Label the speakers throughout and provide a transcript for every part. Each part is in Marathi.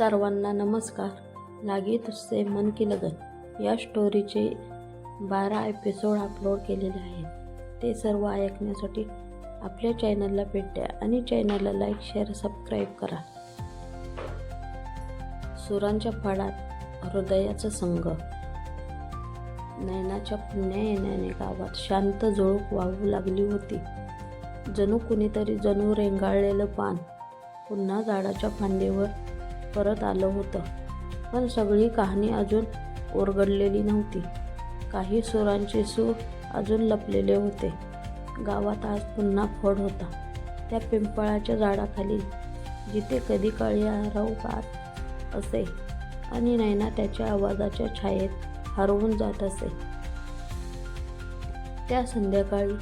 Speaker 1: सर्वांना नमस्कार. लागे तुझसे मन की लगन या स्टोरीचे बारा एपिसोड अपलोड केलेले आहेत. ते सर्व ऐकण्यासाठी आपल्या चॅनलला भेट द्या आणि चॅनलला लाईक शेअर सबस्क्राईब करा. सुरांच्या फाडात हृदयाचा संघ. नयनाच्या पुण्या येण्याने गावात शांत झुळूक वाहू लागली होती. जणू कुणीतरी जणू रेंगाळलेलं पान. पुन्हा झाडाच्या फांदीवर परत आलं होतं. पण सगळी कहाणी अजून ओरगडलेली नव्हती. काही सुरांचे सूर अजून लपलेले होते. गावात आज पुन्हा फड होता. त्या पिंपळाच्या झाडाखाली जिथे कधी काळी आरव असे आणि नैना त्याच्या आवाजाच्या छायेत हरवून जात असे. त्या संध्याकाळी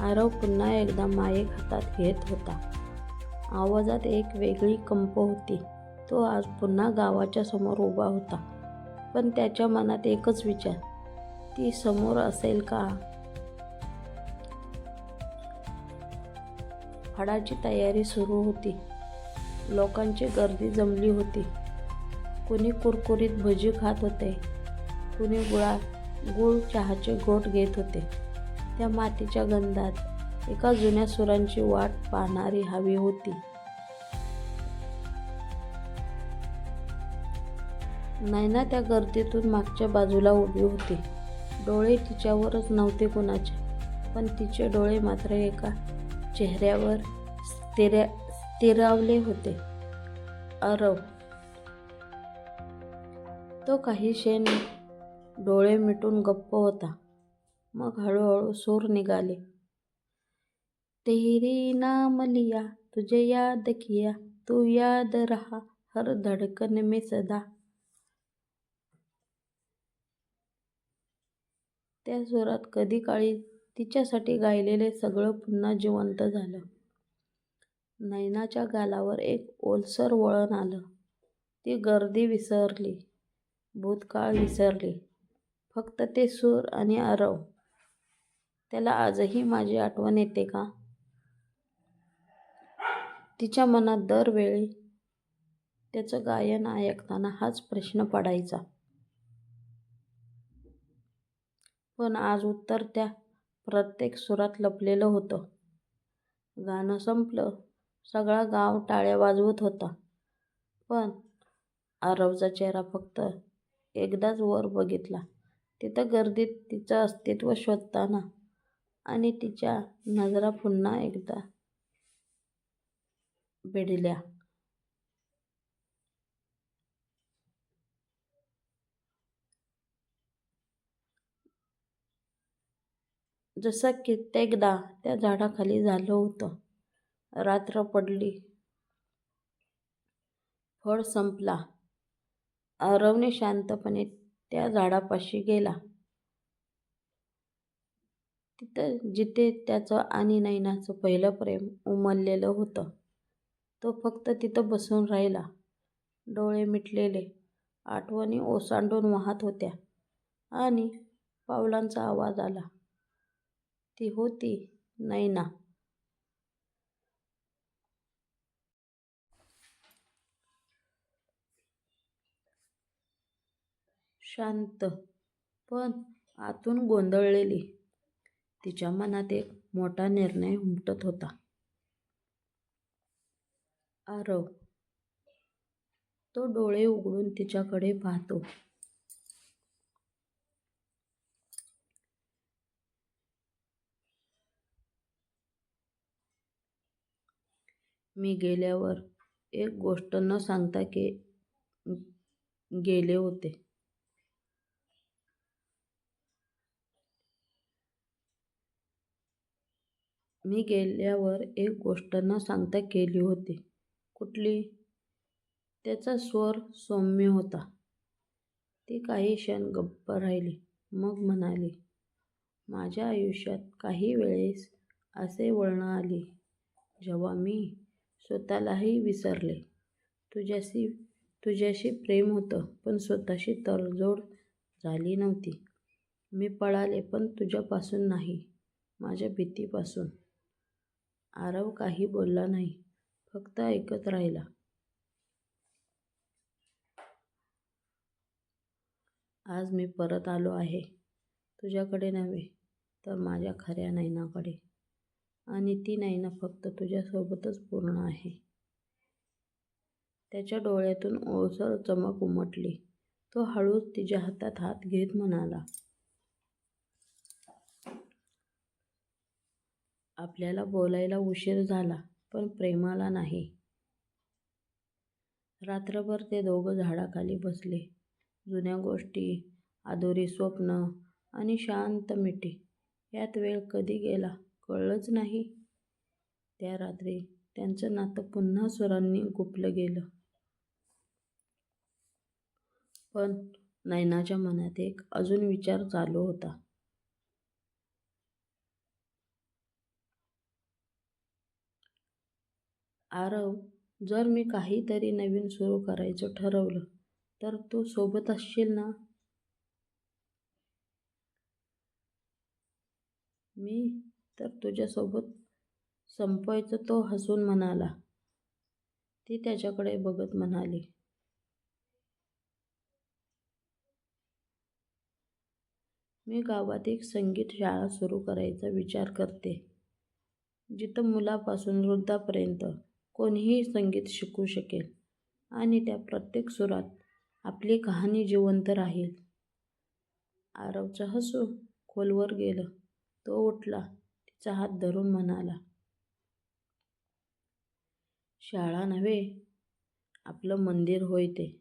Speaker 1: आरव पुन्हा एकदा मायेक हातात घेत होता. आवाजात एक वेगळी कंप होती. तो आज पुन्हा गावाच्या समोर उभा होता. पण त्याच्या मनात एकच विचार ती समोर असेल का? फडाची तयारी सुरू होती. लोकांची गर्दी जमली होती. कुणी कुरकुरीत भजी खात होते. कुणी गुळा गुळ चहाचे घोट घेत होते. त्या मातीच्या गंधात एका जुन्या सुरांची वाट पाहणारी हवी होती. नैना त्या गर्दीतून मागच्या बाजूला उभी होती. डोळे तिच्यावरच नव्हते कुणाचे पण तिचे डोळे मात्र एका चेहऱ्यावर स्थिरा स्थिरावले होते. अरव तो काही क्षण डोळे मिटून गप्प होता. मग हळूहळू सूर निघाले. तेरी नाम लिया तुझे याद किया तू याद रहा हर धडकन में सदा. त्या सुरात कधी काळी तिच्यासाठी गायलेले सगळं पुन्हा जिवंत झालं. नैनाच्या गालावर एक ओलसर वळण आलं. ती गर्दी विसरली. भूतकाळ विसरली. फक्त ते सूर आणि आरव. त्याला आजही माझी आठवण येते का? तिच्या मनात दरवेळी त्याचं गायन ऐकताना हाच प्रश्न पडायचा. पण आज उत्तर त्या प्रत्येक सुरात लपलेलं होतं. गाणं संपलं. सगळा गाव टाळ्या वाजवत होता. पण आरवचा चेहरा फक्त एकदाच वर बघितला. तिथं गर्दीत तिचं अस्तित्व शोधताना आणि तिच्या नजरा पुन्हा एकदा भिडल्या. जसं कित्येकदा त्या झाडाखाली झालं होतं. रात्र पडली. फळ संपला. आरवने शांतपणे त्या झाडापाशी गेला. तिथं जिथे त्याचं आणि नैनाचं पहिलं प्रेम उमललेलं होतं तो फक्त तिथं बसून राहिला. डोळे मिटलेले आठवणी ओसांडून वाहत होत्या आणि पावलांचा आवाज आला. ती होती. नैना शांत पण आतून गोंधळलेली. तिच्या मनात एक मोठा निर्णय उमटत होता. आरव तो डोळे उघडून तिच्याकडे पाहतो. मी गेल्यावर एक गोष्ट न सांगता के गेले होते. मी गेल्यावर एक गोष्ट न सांगता केली होती. कुठली? त्याचा स्वर सौम्य होता. ती काही क्षण गप्प राहिली. मग म्हणाली माझ्या आयुष्यात काही वेळेस असे वळणं आली जेव्हा मी स्वतःलाही विसरले. तुझ्याशी तुझ्याशी प्रेम होतं पण स्वतःशी तडजोड झाली नव्हती. मी पळाले पण तुझ्यापासून नाही माझ्या भीतीपासून. आरव काही बोलला नाही फक्त ऐकत राहिला. आज मी परत आलो आहे. तुझ्याकडे नव्हे तर माझ्या खऱ्या नैनाकडे. आणि ती नैना फक्त तुझ्यासोबतच पूर्ण आहे. त्याच्या डोळ्यातून ओळसर चमक उमटली. तो हळूच तिच्या हातात हात घेत म्हणाला आपल्याला बोलायला उशीर झाला पण प्रेमाला नाही. रात्रभर ते दोघं झाडाखाली बसले. जुन्या गोष्टी अधुरी स्वप्न आणि शांत मिठी यात वेळ कधी गेला? कळलंच नाही. त्या रात्री त्यांचं नातं पुन्हा सुरांनी गुपलं गेलं. पण नयनाच्या मनात एक अजून विचार चालू होता. आरव जर मी काहीतरी नवीन सुरू करायचं ठरवलं तर तू सोबत असशील ना? मी तर तुझ्यासोबत संपवायचं तो हसून म्हणाला. ती त्याच्याकडे बघत म्हणाली. मी गावात एक संगीत शाळा सुरू करायचा विचार करते. जिथं मुलापासून वृद्धापर्यंत कोणीही संगीत शिकू शकेल आणि त्या प्रत्येक सुरात आपली कहाणी जिवंत राहील. आरवचं हसू खोलवर गेलं. तो उठला. चा हात धरून म्हणाला शाळा नव्हे आपलं मंदिर होय ते.